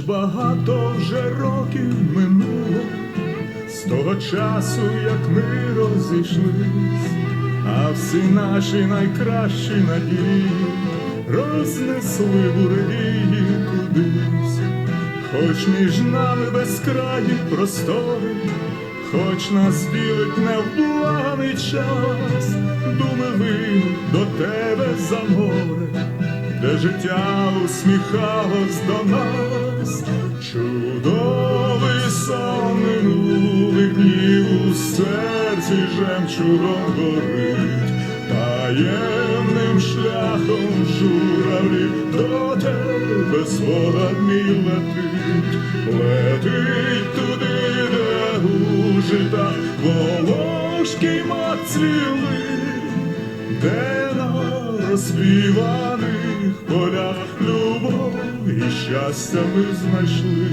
багато вже років минуло з того часу, як ми розійшлись, а всі наші найкращі надії рознесли буревії кудись, хоч між нами безкраї простори, хоч нас ділить невблаганий час, думи винуть до тебе за море де життя усміхалось до нас, чудовий сон минулих днів у серці жемчугом горить, таємним шляхом журавлі до тебе спогад летить, летить туди, де у жита волошки мацвіли де на розпіваних полях любов і щастя ми знайшли,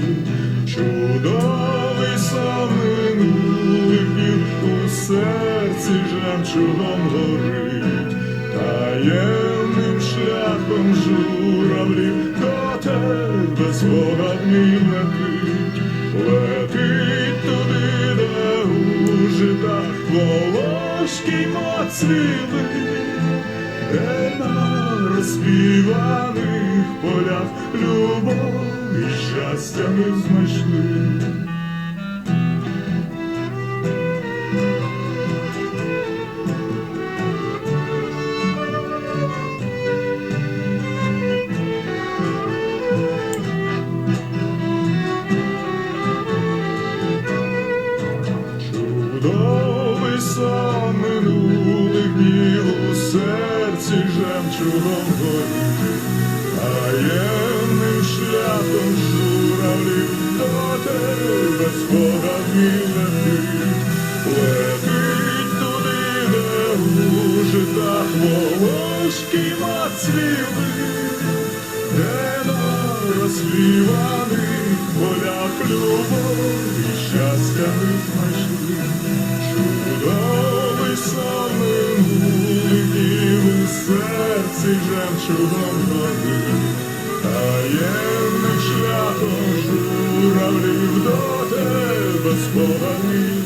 чудовий сон минулих днів у серці жемчугом горить, таємним шляхом журавлів до тебе мій летить, летить туди, де у житах волошки моцвіли, розпіваних полях любов і щастя ми знайшли. Чудовий жемчугом горить, таємним шляхом журавлів до тебе спогад мій летить, летить туди, де у житах волошки мацвіли, де на розпіваних полях любов і щастя ми знайшли, серці жемчугом води, таємним шляхом журавлів до тебе спогані летить.